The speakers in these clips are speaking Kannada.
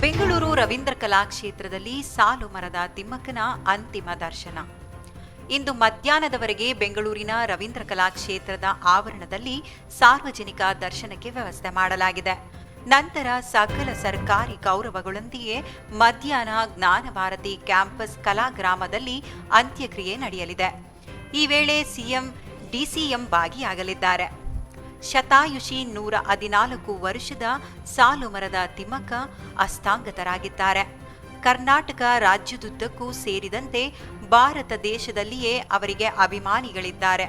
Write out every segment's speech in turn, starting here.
ಬೆಂಗಳೂರು ರವೀಂದ್ರ ಕಲಾಕ್ಷೇತ್ರದಲ್ಲಿ ಸಾಲು ಮರದ ತಿಮ್ಮಕ್ಕನ ಅಂತಿಮ ದರ್ಶನ. ಇಂದು ಮಧ್ಯಾಹ್ನದವರೆಗೆ ಬೆಂಗಳೂರಿನ ರವೀಂದ್ರ ಕಲಾಕ್ಷೇತ್ರದ ಆವರಣದಲ್ಲಿ ಸಾರ್ವಜನಿಕ ದರ್ಶನಕ್ಕೆ ವ್ಯವಸ್ಥೆ ಮಾಡಲಾಗಿದೆ. ನಂತರ ಸಕಲ ಸರ್ಕಾರಿ ಗೌರವಗಳೊಂದಿಗೆ ಮಧ್ಯಾಹ್ನ ಜ್ಞಾನಭಾರತಿ ಕ್ಯಾಂಪಸ್ ಕಲಾಗ್ರಾಮದಲ್ಲಿ ಅಂತ್ಯಕ್ರಿಯೆ ನಡೆಯಲಿದೆ. ಈ ವೇಳೆ ಸಿಎಂ, ಡಿಸಿಎಂ ಭಾಗಿಯಾಗಲಿದ್ದಾರೆ. ಶತಾಯುಷಿ ನೂರ ಹದಿನಾಲ್ಕು ವರ್ಷದ ಸಾಲು ಮರದ ತಿಮ್ಮಕ್ಕ ಅಸ್ತಾಂಗತರಾಗಿದ್ದಾರೆ ಕರ್ನಾಟಕ ರಾಜ್ಯದುದ್ದಕ್ಕೂ ಸೇರಿದಂತೆ ಭಾರತ ದೇಶದಲ್ಲಿಯೇ ಅವರಿಗೆ ಅಭಿಮಾನಿಗಳಿದ್ದಾರೆ.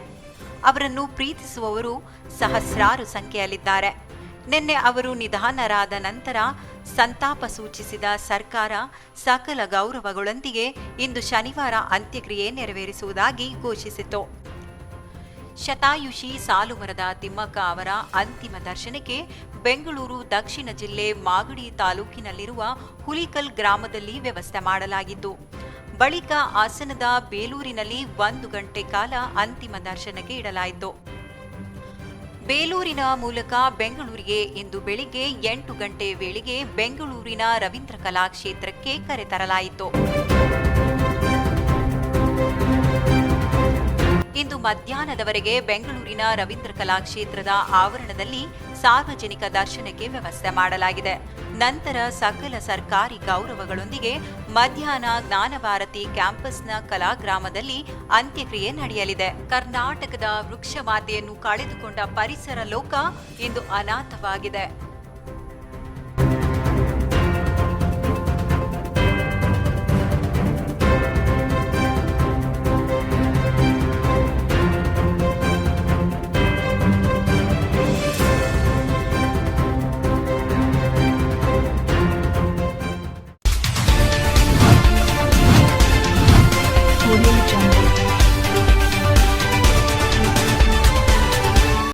ಅವರನ್ನು ಪ್ರೀತಿಸುವವರು ಸಹಸ್ರಾರು ಸಂಖ್ಯೆಯಲ್ಲಿದ್ದಾರೆ. ನಿನ್ನೆ ಅವರು ನಿಧನರಾದ ನಂತರ ಸಂತಾಪ ಸೂಚಿಸಿದ ಸರ್ಕಾರ ಸಕಲ ಗೌರವಗಳೊಂದಿಗೆ ಇಂದು ಶನಿವಾರ ಅಂತ್ಯಕ್ರಿಯೆ ನೆರವೇರಿಸುವುದಾಗಿ ಘೋಷಿಸಿತು. ಶತಾಯುಷಿ ಸಾಲುಮರದ ತಿಮ್ಮಕ್ಕ ಅವರ ಅಂತಿಮ ದರ್ಶನಕ್ಕೆ ಬೆಂಗಳೂರು ದಕ್ಷಿಣ ಜಿಲ್ಲೆ ಮಾಗಡಿ ತಾಲೂಕಿನಲ್ಲಿರುವ ಹುಲಿಕಲ್ ಗ್ರಾಮದಲ್ಲಿ ವ್ಯವಸ್ಥೆ ಮಾಡಲಾಗಿತ್ತು ಬಳಿಕ ಹಾಸನದ ಬೇಲೂರಿನಲ್ಲಿ ಒಂದು ಗಂಟೆ ಕಾಲ ಅಂತಿಮ ದರ್ಶನಕ್ಕೆ ಇಡಲಾಯಿತು. ಬೇಲೂರಿನ ಮೂಲಕ ಬೆಂಗಳೂರಿಗೆ ಇಂದು ಬೆಳಿಗ್ಗೆ ಎಂಟು ಗಂಟೆ ವೇಳೆಗೆ ಬೆಂಗಳೂರಿನ ರವೀಂದ್ರ ಕಲಾಕ್ಷೇತ್ರಕ್ಕೆ ಕರೆತರಲಾಯಿತು ಮಧ್ಯಾಹ್ನದವರೆಗೆ ಬೆಂಗಳೂರಿನ ರವೀಂದ್ರ ಕಲಾಕ್ಷೇತ್ರದ ಆವರಣದಲ್ಲಿ ಸಾರ್ವಜನಿಕ ದರ್ಶನಕ್ಕೆ ವ್ಯವಸ್ಥೆ ಮಾಡಲಾಗಿದೆ. ನಂತರ ಸಕಲ ಸರ್ಕಾರಿ ಗೌರವಗಳೊಂದಿಗೆ ಮಧ್ಯಾಹ್ನ ಜ್ಞಾನಭಾರತಿ ಕ್ಯಾಂಪಸ್ನ ಕಲಾಗ್ರಾಮದಲ್ಲಿ ಅಂತ್ಯಕ್ರಿಯೆ ನಡೆಯಲಿದೆ. ಕರ್ನಾಟಕದ ವೃಕ್ಷ ಮಾತೆಯನ್ನು ಕಳೆದುಕೊಂಡ ಪರಿಸರ ಲೋಕ ಇಂದು ಅನಾಥವಾಗಿದೆ.